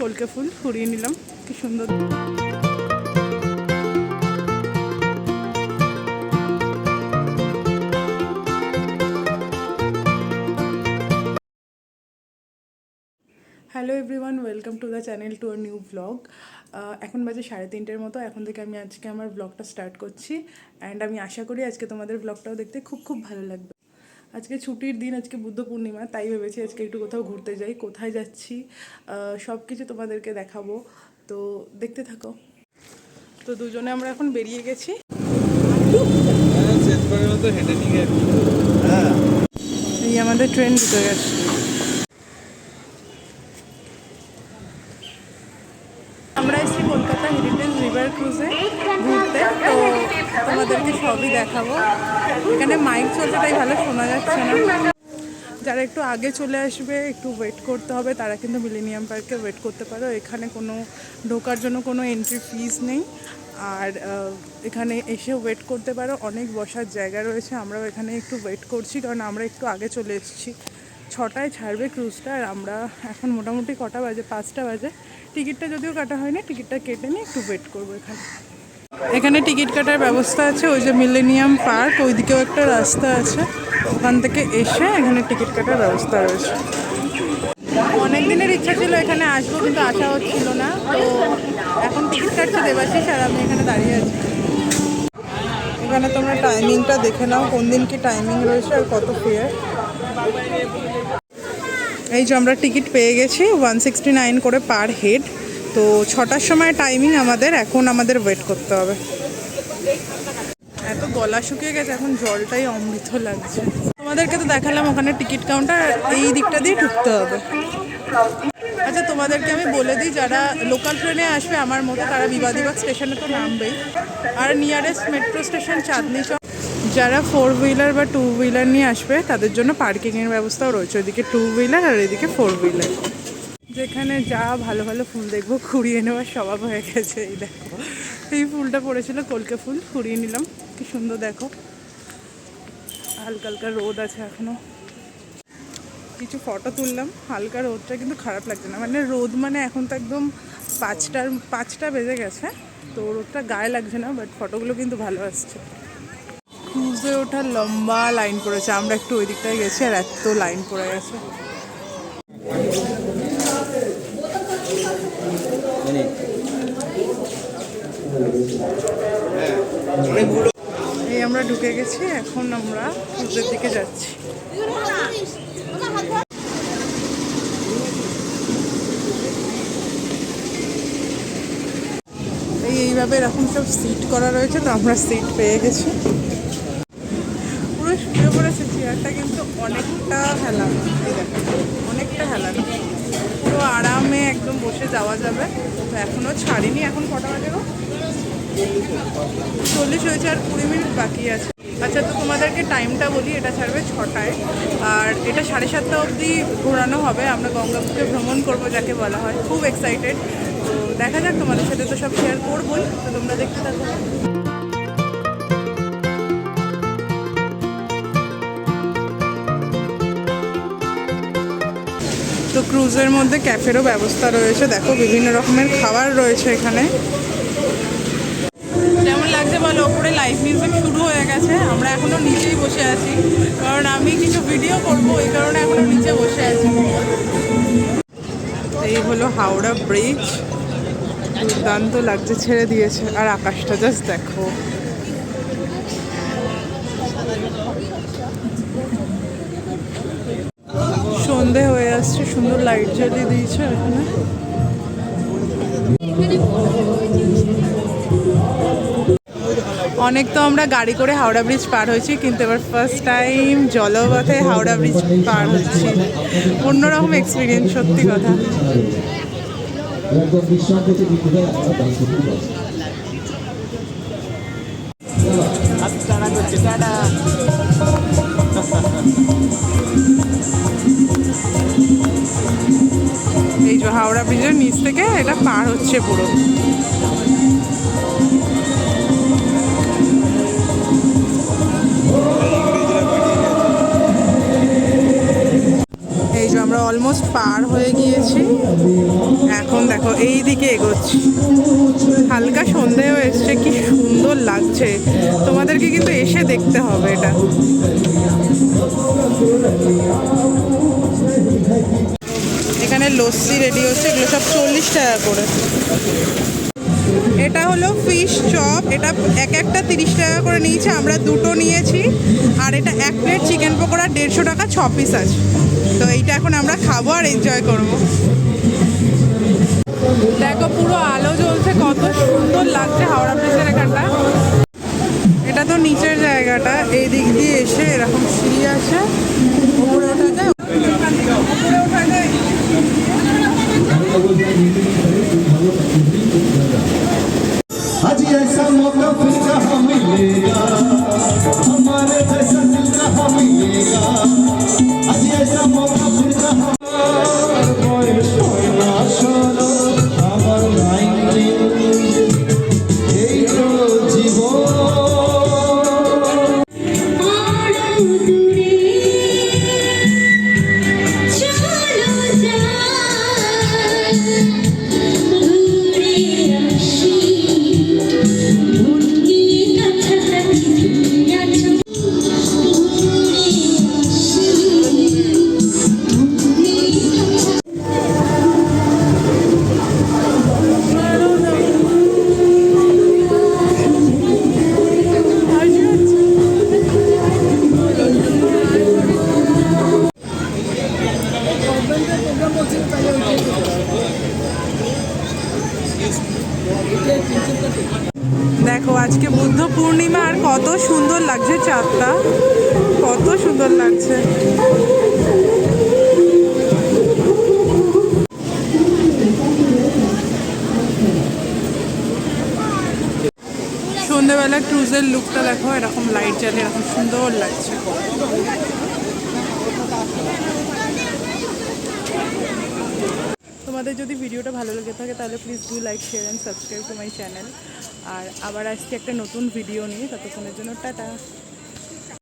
কলকে ফুল ফুরিয়ে নিলাম। কি সুন্দর। Hello everyone welcome to the channel to a new blog এখন বাজে সাড়ে তিনটের মতো, এখন থেকে আমি আজকে আমার ব্লগটা স্টার্ট করছি। অ্যান্ড আমি আশা করি আজকে তোমাদের ব্লগটাও দেখতে খুব খুব ভালো লাগবে। আজকে ছুটির দিন, আজকে বুদ্ধ পূর্ণিমা, তাই ভেবেছি আজকে একটু কোথাও ঘুরতে যাই। কোথায় যাচ্ছি? সব কিছু তোমাদেরকে দেখাবো। তো দেখতে থাকো। তো দুজনে আমরা এখন বেরিয়ে গেছি। এই আমাদের ট্রেন ঢুকে গেছে। আমরা এসেছি কলকাতা হেরিটেজ রিভার ক্রুজে ঘুরতে। তো তোমাদেরকে সবই দেখাবো। এখানে মাইক চলছে, তাই ভালো শোনা যাচ্ছে না। যারা একটু আগে চলে আসবে, একটু ওয়েট করতে হবে, তারা কিন্তু মিলেনিয়াম পার্কে ওয়েট করতে পারো। এখানে কোনো, ঢোকার জন্য কোনো এন্ট্রি ফিস নেই। আর এখানে এসে ওয়েট করতে পারো। অনেক বসার জায়গা রয়েছে, আমরাও এখানে একটু ওয়েট করছি, কারণ আমরা একটু আগে চলে এসেছি। ছটায় ছাড়বে ক্রুজটা আর আমরা এখন মোটামুটি কটা বাজে? পাঁচটা বাজে। টিকিটটা যদিও কাটা হয়নি, টিকিটটা কেটে নিয়ে একটু ওয়েট করব এখানে। এখানে টিকিট কাটার ব্যবস্থা আছে, ওই যে মিলেনিয়াম পার্ক, ওইদিকেও একটা রাস্তা আছে। ওখান থেকে এসে এখানে টিকিট কাটার ব্যবস্থা রয়েছে। অনেক দিনের ইচ্ছা ছিল এখানে আসব, কিন্তু আসা হচ্ছিল না। তো এখন টিকিট কাটছে দেবাশিস আর আমি এখানে দাঁড়িয়ে আছি। এখানে তোমরা টাইমিংটা দেখে নাও, কোন দিন কি টাইমিং রয়েছে আর কত ফেয়ার এই যে আমরা টিকিট পেয়ে গেছি ওয়ান সিক্সটি নাইন করে পার হেড তো ছটার সময় টাইমিং আমাদের, এখন আমাদের ওয়েট করতে হবে। এত গলা শুকিয়ে গেছে, এখন জলটাই অমৃত লাগছে। তোমাদেরকে তো দেখালাম ওখানে টিকিট কাউন্টার এই দিকটা দিয়ে ঢুকতে হবে। আচ্ছা তোমাদেরকে আমি বলে দিই, যারা লোকাল ট্রেনে আসবে, আমার মতো তারা বিবাদীবাগ স্টেশনে তো নামবেই। আর nearest metro station Chandni Chowk, যারা ফোর হুইলার বা টু হুইলার নিয়ে আসবে, তাদের জন্য পার্কিংয়ের ব্যবস্থাও রয়েছে। ওইদিকে টু হুইলার আর এদিকে ফোর হুইলার যেখানে যা ভালো ভালো ফুল দেখব, কুড়িয়ে নেওয়ার স্বভাব হয়ে গেছে, এই দেখো। এই ফুলটা পড়েছিল কলকে ফুল, কুড়িয়ে নিলাম। কি সুন্দর দেখো। হালকা হালকা রোদ আছে এখনও। কিছু ফটো তুললাম, হালকা রোদটা কিন্তু খারাপ লাগছে না। মানে রোদ মানে এখন তো একদম পাঁচটার, পাঁচটা বেজে গেছে, তো রোদটা গায়ে লাগছে না বাট ফটোগুলো কিন্তু ভালো আসছে। ক্রুজে ওঠার লম্বা লাইন পড়েছে, আমরা একটু ওই দিকটায় গেছি আর এত লাইন পড়ে গেছে। এই আমরা ঢুকে গেছি, এখন আমরা ক্রুজের দিকে যাচ্ছি। এই এইভাবে এরকম সব সিট করা রয়েছে, তো আমরা সিট পেয়ে গেছি। পুরো শুয়ে পড়েছে চেয়ারটা কিন্তু অনেকটা দেখো অনেকটা হেলানো পুরো আরামে একদম বসে যাওয়া যাবে। তো এখনও ছাড়িনি এখন কটা বাজে গো? চল্লিশ হয়েছে আর কুড়ি মিনিট বাকি আছে। আচ্ছা তো তোমাদেরকে টাইমটা বলি, এটা ছাড়বে ছটায়। আর এটা সাড়ে সাতটা অবধি ঘোরানো হবে। আমরা গঙ্গাপুকে ভ্রমণ করব যাকে বলা হয়। খুব এক্সাইটেড তো দেখা যাক, তোমাদের সাথে তো সব শেয়ার করবোই। তো তোমরা দেখতে থাকো। তো ক্রুজের মধ্যে ক্যাফেরও ব্যবস্থা রয়েছে। দেখো, বিভিন্ন রকমের খাবার রয়েছে এখানে। যেমন লাগছে বলো, ওপরে লাইভ মিউজিক শুরু হয়ে গেছে। আমরা এখনও নিচেই বসে আছি। কারণ আমি কিছু ভিডিও করব, এই কারণে এখনও নিচে বসে আছি। এই হলো হাওড়া ব্রিজ দুর্দান্ত লাগছে, ছেড়ে দিয়েছে। আর আকাশটা জাস্ট দেখো। আসছে, সুন্দর লাইট জ্বালিয়ে দিয়েছে এখানে। অনেক তো আমরা গাড়ি করে হাওড়া ব্রিজ পার হয়েছি, কিন্তু এবার ফার্স্ট টাইম জলপথে হাওড়া ব্রিজ পার হচ্ছি। অন্যরকম এক্সপিরিয়েন্স সত্যি কথা। একদম ব্রিজের নিচ থেকে এটা পার হচ্ছে পুরো। এই যে আমরা অলমোস্ট পার হয়ে গিয়েছি। এখন দেখো এই দিকে এগোচ্ছি। হালকা সন্ধেও এসছে, কি সুন্দর লাগছে। তোমাদেরকে কিন্তু এসে দেখতে হবে এটা। লস্যি রেডি হচ্ছে, এগুলো সব চল্লিশ টাকা করে। এটা হলো ফিশ চপ এটা এক একটা তিরিশ টাকা করে নিয়েছে, আমরা দুটো নিয়েছি, আর এটা এক প্লেট চিকেন পকোড়া দেড়শো টাকা, ছ পিস আছে। তো এইটা এখন আমরা খাব আর এনজয় করব। দেখো পুরো আলো জ্বলছে, কত সুন্দর লাগছে হাওড়া ব্রিজের এখানটা। এটা তো নিচের জায়গাটা এই দিক দিয়ে এসে এরকম সিঁড়ি আছে উপরে ওঠা দেখো, আজকে বুদ্ধ পূর্ণিমা আর কত সুন্দর লাগছে চাঁদটা। কত সুন্দর লাগছে। সন্ধেবেলা ক্রুজের লুকটা দেখো, এরকম লাইট জ্বালিয়ে এরকম সুন্দর লাগছে। তোমাদের যদি ভিডিওটা ভালো লেগে থাকে, তাহলে please do like share and subscribe to my channel আর আবার আজকে একটা নতুন ভিডিও নিয়ে, ততক্ষণের জন্য টাটা।